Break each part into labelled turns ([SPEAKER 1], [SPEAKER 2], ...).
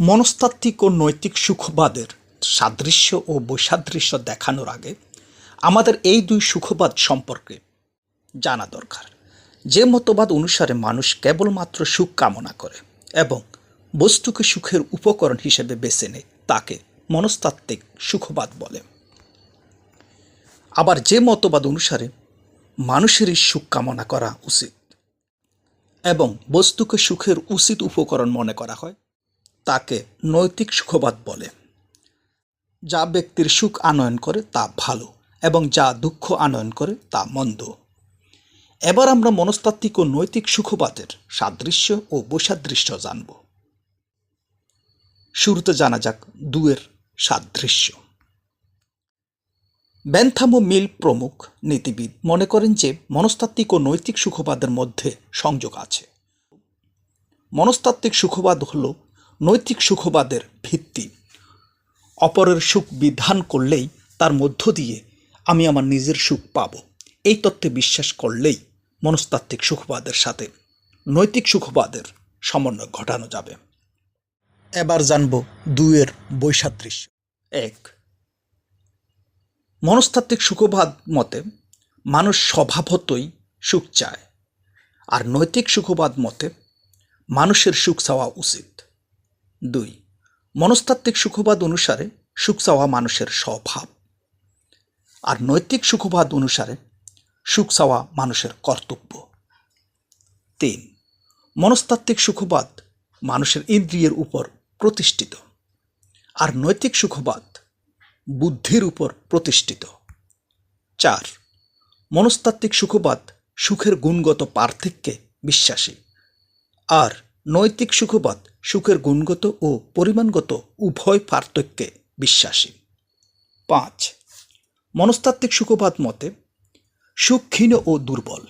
[SPEAKER 1] মনস্তাত্ত্বিক ও নৈতিক সুখবাদের সাদৃশ্য ও বৈসাদৃশ্য দেখানোর আগে আমাদের এই দুই সুখবাদ সম্পর্কে জানা দরকার। যে মতবাদ অনুসারে মানুষ কেবলমাত্র সুখ কামনা করে এবং বস্তুকে সুখের উপকরণ হিসেবে বেছে নেয়, তাকে মনস্তাত্ত্বিক সুখবাদ বলে। আবার যে মতবাদ অনুসারে মানুষেরই সুখ কামনা করা উচিত এবং বস্তুকে সুখের উচিত উপকরণ মনে করা হয় তাকে নৈতিক সুখবাদ বলে। যা ব্যক্তির সুখ আনয়ন করে তা ভালো এবং যা দুঃখ আনয়ন করে তা মন্দ। এবার আমরা মনস্তাত্ত্বিক ও নৈতিক সুখবাদের সাদৃশ্য ও বৈসাদৃশ্য জানব। শুরুতে জানা যাক দুয়ের সাদৃশ্য। বেনথাম ও মিল প্রমুখ নীতিবিদ মনে করেন যে মনস্তাত্ত্বিক ও নৈতিক সুখবাদের মধ্যে সংযোগ আছে। মনস্তাত্ত্বিক সুখবাদ হল নৈতিক সুখবাদের ভিত্তি। অপরের সুখ বিধান করলেই তার মধ্য দিয়ে আমি আমার নিজের সুখ পাব। এই তত্ত্বে বিশ্বাস করলেই মনস্তাত্ত্বিক সুখবাদের সাথে নৈতিক সুখবাদের সমন্বয় ঘটানো যাবে। এবার জানব দুয়ের বৈসাদৃশ্য। এক, মনস্তাত্ত্বিক সুখবাদ মতে মানুষ স্বভাবতই সুখ চায়, আর নৈতিক সুখবাদ মতে মানুষের সুখ চাওয়া উচিত। দুই, মনস্তাত্ত্বিক সুখবাদ অনুসারে সুখ চাওয়া মানুষের স্বভাব। আর নৈতিক সুখবাদ অনুসারে সুখ চাওয়া মানুষের কর্তব্য। তিন, মনস্তাত্ত্বিক সুখবাদ মানুষের ইন্দ্রিয়ের উপর প্রতিষ্ঠিত। আর নৈতিক সুখবাদ বুদ্ধির উপর প্রতিষ্ঠিত। চার, মনস্তাত্ত্বিক সুখবাদ সুখের গুণগত পার্থক্যে বিশ্বাসী। আর নৈতিক সুখবাদ সুখের গুণগত ও পরিমাণগত উভয় পার্থক্যে বিশ্বাসী। পাঁচ, মনস্তাত্ত্বিক সুখবাদ মতে সুখ ক্ষীণ ও দুর্বল,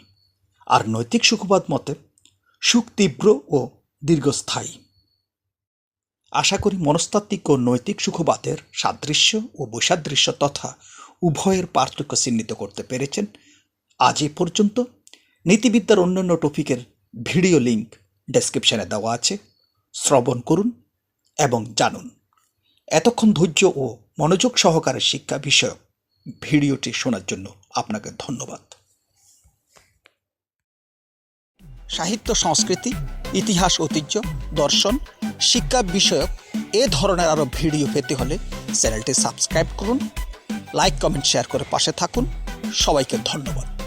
[SPEAKER 1] আর নৈতিক সুখবাদ মতে সুখ তীব্র ও দীর্ঘস্থায়ী। আশা করি মনস্তাত্ত্বিক ও নৈতিক সুখবাদের সাদৃশ্য ও বৈসাদৃশ্য তথা উভয়ের পার্থক্য চিহ্নিত করতে পেরেছেন। আজ এ পর্যন্ত। নীতিবিদ্যার অন্যান্য টপিকের ভিডিও লিংক ডেসক্রিপশনে দেওয়া আছে। শ্রবণ করুন এবং জানুন। এতক্ষণ ধৈর্য ও মনোযোগ সহকারে শিক্ষা বিষয়ক ভিডিওটি শোনার জন্য আপনাকে ধন্যবাদ। সাহিত্য, সংস্কৃতি, ইতিহাস, ঐতিহ্য, দর্শন, শিক্ষা বিষয়ক এ ধরনের আরও ভিডিও পেতে হলে চ্যানেলটি সাবস্ক্রাইব করুন, লাইক, কমেন্ট, শেয়ার করে পাশে থাকুন। সবাইকে ধন্যবাদ।